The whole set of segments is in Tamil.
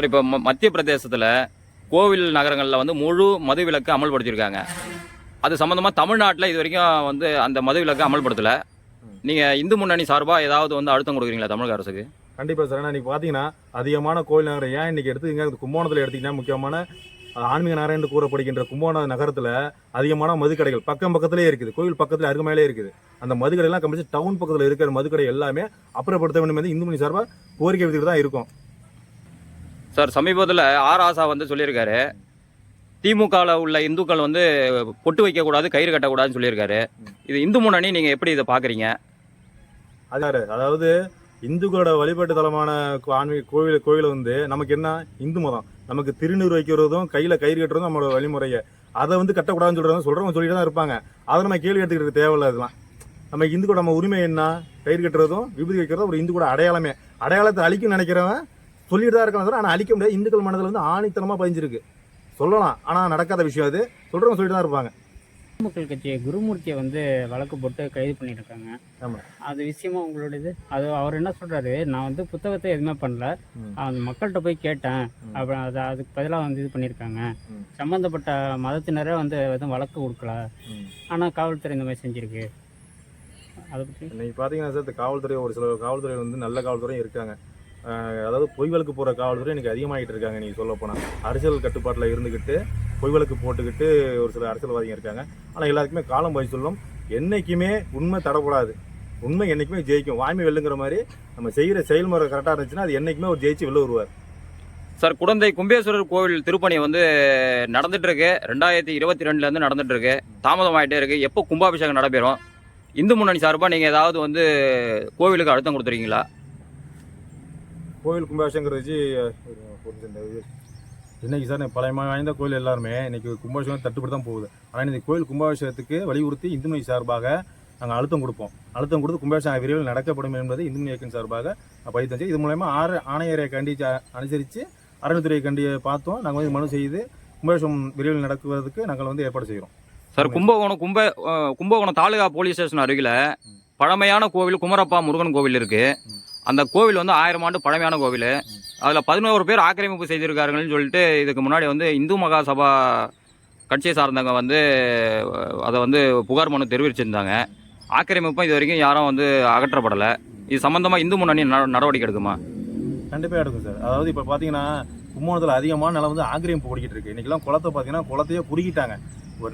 சார் இப்போ ம- மத்திய பிரதேசத்தில் கோவில் நகரங்களில் வந்து முழு மது விலக்கு அமல்படுத்தியிருக்காங்க. அது சம்மந்தமாக தமிழ்நாட்டில் இது வரைக்கும் வந்து அந்த மது விலக்கு அமல்படுத்தலை. நீங்கள் இந்து முன்னணி சார்பாக ஏதாவது வந்து அழுத்தம் கொடுக்குறீங்களா தமிழக அரசுக்கு? கண்டிப்பாக சார். ஏன்னா இன்றைக்கி பார்த்தீங்கன்னா அதிகமான கோயில் நகரம் ஏன் இன்னைக்கு எடுத்துக்கங்க கும்போணத்தில் எடுத்தீங்கன்னா முக்கியமான ஆன்மீக நகரம் என்று கூறப்படுகின்ற கும்போண நகரத்தில் அதிகமான மதுக்கடைகள் பக்கம் பக்கத்திலே இருக்குது. கோயில் பக்கத்தில் அருகமையிலே இருக்குது. அந்த மதுக்கடைலாம் கம்பிச்சு டவுன் பக்கத்தில் இருக்கிற மதுக்கடை எல்லாமே அப்புறப்படுத்த வேண்டும் என்று இந்து மணி சார்பாக கோரிக்கை விதிக்கிட்டு தான் இருக்கும். சார் சமீபத்தில் ஆர் ஆசா வந்து சொல்லியிருக்காரு. திமுகவில் உள்ள இந்துக்கள் வந்து பொட்டு வைக்கக்கூடாது கயிறு கட்டக்கூடாதுன்னு சொல்லியிருக்காரு. இது இந்து முன்னணி நீங்கள் எப்படி இதை பார்க்குறீங்க அதாரு அதாவது இந்துக்களோட வழிபாட்டு தலமான ஆன்மீக கோவில் கோவில் வந்து நமக்கு என்ன? இந்து மதம். நமக்கு திருநீர் வைக்கிறதும் கையில் கயிறு கட்டுறதும் நம்மளோட வழிமுறையை. அதை வந்து கட்டக்கூடாதுன்னு சொல்கிறவங்க சொல்கிறவங்க சொல்லிட்டு தான் இருப்பாங்க. அதை நம்ம கேள்வி எடுத்துக்கிட்டு தேவையில்ல அதெல்லாம். நம்ம இந்துக்களோட நம்ம உரிமை என்ன? கயிறு கட்டுறதும் விபதி வைக்கிறதும் ஒரு இந்து அடையாளமே. அடையாளத்தை அழிக்கணும்னு நினைக்கிறவன் சொல்லிட்டு தான் இருக்காங்க ஆனா அழிக்க முடியாது. இந்துக்கள் மனதில் வந்து ஆணித்தனமா பதிஞ்சிருக்கு. சொல்லலாம். ஆனா நடக்காத விஷயம் அது. சொல்றவங்க சொல்லிட்டு தான் இருப்பாங்க. மக்கள் கட்சி குருமூர்த்தியை வந்து வழக்கு போட்டு கைது பண்ணியிருக்காங்க. அது விஷயமா உங்களுடையது? அது அவர் என்ன சொல்றாரு? நான் வந்து புத்தகத்தை எதுவுமே பண்ணல. அந்த மக்கள்கிட்ட போய் கேட்டேன். அப்புறம் அது அதுக்கு பதிலாக வந்து இது பண்ணியிருக்காங்க. சம்மந்தப்பட்ட மதத்தினரே வந்து எதுவும் வழக்கு கொடுக்கல. ஆனால் காவல்துறை இந்த மாதிரி செஞ்சிருக்கு. அதை பற்றி இன்னைக்கு பார்த்தீங்கன்னா சார் காவல்துறை ஒரு சில காவல்துறை வந்து நல்ல காவல்துறையும் இருக்காங்க. அதாவது பொய் வழக்கு போகிற காவல்துறை இன்னைக்கு அதிகமாகிட்டு இருக்காங்க நீங்கள் சொல்ல போனால் அரசியல் கட்டுப்பாட்டில் இருந்துக்கிட்டு பொய் வழக்கு போட்டுக்கிட்டு ஒரு சில அரசியல்வாதிகள் இருக்காங்க. ஆனால் எல்லாருக்குமே காலம் போய் சொல்லும் என்றைக்குமே உண்மை தடக்கூடாது. உண்மை என்னைக்குமே ஜெயிக்கும். வாய்மை வெல்லுங்கிற மாதிரி நம்ம செய்கிற செயல்முறை கரெக்டாக இருந்துச்சுன்னா அது என்றைக்குமே ஒரு ஜெயிச்சு வெளில வருவார். சார் குடந்தை கும்பேஸ்வரர் கோவில் திருப்பணி வந்து நடந்துட்டு இருக்கு ரெண்டாயிரத்தி இருபத்தி ரெண்டுலேருந்து நடந்துட்டு இருக்கு ஆகிட்டே இருக்கு. எப்போ கும்பாபிஷேகம் நடைபெறும் இந்து முன்னணி சார்பாக நீங்கள் ஏதாவது வந்து கோவிலுக்கு அழுத்தம் கொடுத்துருக்கீங்களா? கோவில் கும்பாபிஷேகம் வச்சு இந்த. இன்னைக்கு சார் இந்த பழைய வாய்ந்த கோயில் எல்லாருமே இன்னைக்கு கும்பாபிஷேகம் தட்டுப்பட்டு தான் போகுது. ஆனால் இந்த கோயில் கும்பாபிஷேகத்துக்கு வலியுறுத்தி இந்துமணி சார்பாக நாங்கள் அழுத்தம் கொடுப்போம். அழுத்தம் கொடுத்து கும்பாபிஷேகம் விரைவில் நடக்கப்படும் என்பது இந்துமணி இயக்கம் சார்பாக பதிவு இது மூலயமா ஆறு ஆணையரை கண்டிச்சு அனுசரித்து அறநிலைத்துறையை கண்டி பார்த்தோம். நாங்கள் வந்து மனு செய்து கும்பாபிஷேகம் விரைவில் நடக்குவதற்கு நாங்கள் வந்து ஏற்பாடு செய்கிறோம். சார் கும்பகோணம் கும்ப கும்பகோணம் தாலுகா போலீஸ் ஸ்டேஷன் அருகில் பழமையான கோவில் குமரப்பா முருகன் கோவில் இருக்கு. ம். அந்த கோவில் வந்து ஆயிரம் ஆண்டு பழமையான கோவில். அதில் பதினோரு பேர் ஆக்கிரமிப்பு செய்திருக்காருங்கன்னு சொல்லிட்டு இதுக்கு முன்னாடி வந்து இந்து மகா சபா கட்சியை சார்ந்தவங்க வந்து அதை வந்து புகார் மனு தெரிவிச்சிருந்தாங்க. ஆக்கிரமிப்பும் இது வரைக்கும் யாரும் வந்து அகற்றப்படலை. இது சம்மந்தமாக இந்து முன்னணி நட- நடவடிக்கை எடுக்குமா? கண்டிப்பாக எடுக்கும் சார். அதாவது இப்போ பார்த்தீங்கன்னா கும்போணத்தில் அதிகமான நிலம் வந்து ஆக்கிரமிப்பு ஓடிக்கிட்டு இருக்கு. இன்றைக்கெல்லாம் குளத்தை பார்த்தீங்கன்னா குளத்தையே குறுக்கிட்டாங்க.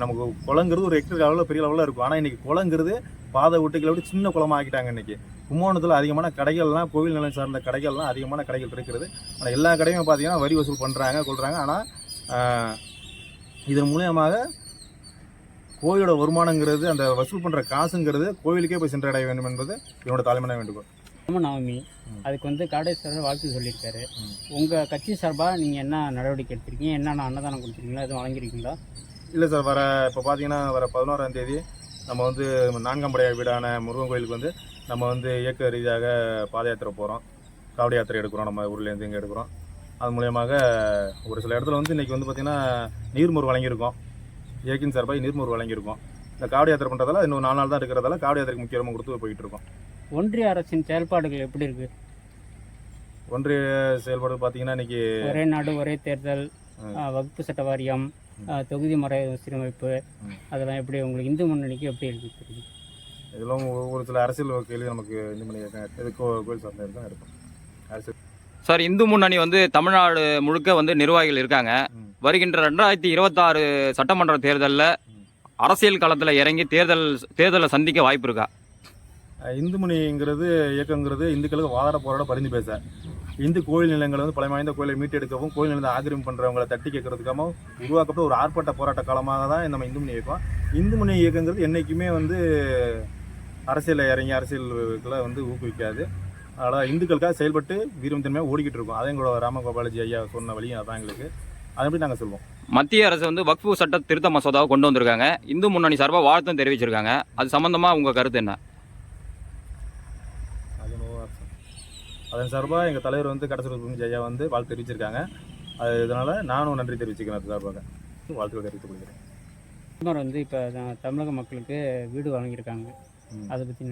நமக்கு குளங்கிறது ஒரு ஹெக்டர் அளவில் பெரிய லெவலில் இருக்கும். ஆனால் இன்னைக்கு குளங்கிறது பாதை விட்டுக்களை விட சின்ன குளமா ஆக்கிட்டாங்க இன்னைக்கு. கும்போணத்தில் அதிகமான கடைகள்லாம் கோவில் நிலம் சார்ந்த கடைகள்லாம் அதிகமான கடைகள் இருக்கிறது. ஆனால் எல்லா கடையும் பார்த்தீங்கன்னா வரி வசூல் பண்ணுறாங்க கொள்றாங்க. ஆனால் இதன் மூலியமாக கோயிலோட வருமானங்கிறது அந்த வசூல் பண்ணுற காசுங்கிறது கோயிலுக்கே போய் சென்றடைய வேண்டும் என்பது என்னோட தாழ்மையான வேண்டுகோள். ராமநவமி ம். அதுக்கு வந்து காடேஸ்வரர் வாழ்த்து சொல்லியிருக்காரு. உங்கள் கட்சி சார்பாக நீங்கள் என்ன நடவடிக்கை எடுத்திருக்கீங்க? என்னென்ன அன்னதானம் கொடுத்துருக்கீங்களா? எதுவும் வழங்கியிருக்கீங்களா? இல்லை சார் வர இப்போ பார்த்தீங்கன்னா வர பதினோராம் தேதி நம்ம வந்து நான்காம் படை வீடான முருகன் கோயிலுக்கு வந்து நம்ம வந்து இயக்க ரீதியாக பாத யாத்திரை போகிறோம் காவடி யாத்திரை எடுக்கிறோம் நம்ம ஊர்லேருந்து இங்கே எடுக்கிறோம். அது மூலியமாக ஒரு சில இடத்துல வந்து இன்றைக்கி வந்து பார்த்திங்கன்னா நீர்மோர் வழங்கியிருக்கோம். இயக்கின் சார்பாக நீர்மோர் வழங்கியிருக்கோம். இந்த காவடி யாத்திரை பண்ணுறதால இன்னும் நாலு நாள் தான் இருக்கிறதால காவடி யாத்திரைக்கு முக்கியமாக கொடுத்து போயிட்டு இருக்கோம். ஒன்றிய அரசின் செயல்பாடுகள் எப்படி இருக்கு? ஒன்றிய செயல்பாடு பார்த்தீங்கன்னா இன்றைக்கி ஒரே நாடு ஒரே தேர்தல் வகுப்பு சட்ட வாரியம் தொகுதி முறை சீரமைப்பு. அதெல்லாம் எப்படி உங்களுக்கு இந்து முன்னணிக்கு எப்படி இருக்கு தெரியும்? இதெல்லாம் ஒரு- சில அரசியல் கேள்வி நமக்கு இந்த மணி இது கோ- கோயில் சார்ந்த தான் இருக்கும். அரசியல். சார் இந்து முன்னணி வந்து தமிழ்நாடு முழுக்க வந்து நிர்வாகிகள் இருக்காங்க. வருகின்ற ரெண்டாயிரத்தி இருபத்தாறு சட்டமன்ற தேர்தலில் அரசியல் களத்தில் இறங்கி தேர்தல் தேர்தலை சந்திக்க வாய்ப்பு இருக்கா? இந்துமணிங்கிறது இயக்கங்கிறது இந்துக்களுக்கு வாதாட போராட பரிந்து பேச இந்து கோயில் நிலங்களை வந்து பழமை வாய்ந்த கோயிலை மீட்டெடுக்கவும் கோயில் நிலத்தை ஆக்கிரமிப்பு பண்ணுறவங்களை தட்டி கேட்கறதுக்காகவும் உருவாக்கப்பட்ட ஒரு ஆர்ப்பாட்ட போராட்ட காலமாக தான் நம்ம இந்துமணி இயக்கம். இந்துமணி இயக்கங்கிறது என்றைக்குமே வந்து அரசியலில் இறங்கி அரசியலுக்குள்ள வந்து ஊக்குவிக்காது. அதனால் இந்துக்களுக்காக செயல்பட்டு வீரம் தன்மையாக ஓடிக்கிட்டு இருக்கோம். அதே எங்களோட ராமகோபாலஜி ஐயா சொன்ன வழியும் அதான் எங்களுக்கு. பற்றி நாங்கள் சொல்லுவோம் மத்திய அரசு வந்து வக்ஃபு சட்ட திருத்த மசோதாவை கொண்டு வந்திருக்காங்க. இந்து முன்னணி சார்பாக வாழ்த்தும் தெரிவிச்சிருக்காங்க. அது சம்பந்தமாக உங்கள் கருத்து என்ன? அதன் சார்பாக எங்கள் தலைவர் வந்து கடசூர் ஐயா வந்து வாழ்த்து தெரிவிச்சிருக்காங்க. அது இதனால் நானும் நன்றி தெரிவிச்சுக்கிறேன் அது சார்பாக. வாழ்த்துக்கள் தெரிவித்துக் கொள்கிறேன். பிரதமர் வந்து இப்போ தமிழக மக்களுக்கு வீடு வழங்கியிருக்காங்க. அதை பற்றி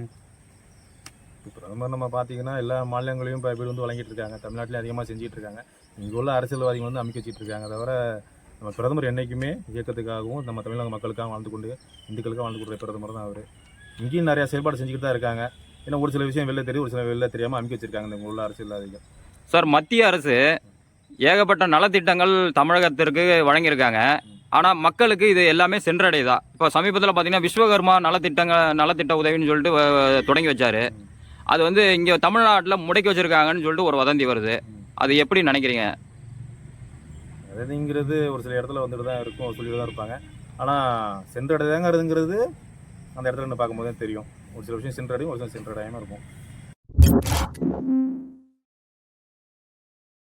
பிரதமர் நம்ம பார்த்தீங்கன்னா எல்லா மாநிலங்களையும் இப்போ பேர் வந்து வழங்கிட்டு இருக்காங்க தமிழ்நாட்டிலையும் அதிகமாக செஞ்சுட்டு இருக்காங்க இங்கே உள்ள அரசியல்வாதிகள் வந்து அமைக்க வச்சுட்டு இருக்காங்க தவிர நம்ம பிரதமர் என்றைக்குமே இயக்கத்துக்காகவும் நம்ம தமிழக மக்களுக்காக வாழ்ந்து கொண்டு இந்துக்களுக்காக வாழ்ந்து கொடுக்குற பிரதமர் தான் அவர். இங்கேயும் நிறையா செயல்பாடு செஞ்சுக்கிட்டு தான் இருக்காங்க. ஏன்னா ஒரு சில விஷயம் வெளில தெரியும் ஒரு சில வெளில தெரியாமல் அமைக்க வச்சிருக்காங்க இந்த உள்ள அரசியல்வாதிகள். சார் மத்திய அரசு ஏகப்பட்ட நலத்திட்டங்கள் தமிழகத்திற்கு வழங்கியிருக்காங்க. ஆனால் மக்களுக்கு இது எல்லாமே சென்றடையுதா இப்போ சமீபத்தில் பார்த்தீங்கன்னா விஸ்வகர்மா நலத்திட்டங்கள் நலத்திட்ட உதவின்னு சொல்லிட்டு தொடங்கி வச்சாரு. அது வந்து இங்கே தமிழ்நாட்டில் முடக்கி வச்சிருக்காங்கன்னு சொல்லிட்டு ஒரு வதந்தி வருது. அது எப்படி நினைக்கிறீங்க? அதாவதுங்கிறது ஒரு சில இடத்துல வந்துட்டு தான் இருக்கும் சொல்லிட்டு தான் இருப்பாங்க. ஆனால் சென்றடையாங்கிறதுங்கிறது அந்த இடத்துல பார்க்கும்போது தான் தெரியும். ஒரு சில விஷயம் சென்றடையும் ஒரு சில சென்றடையாமல் இருக்கும்.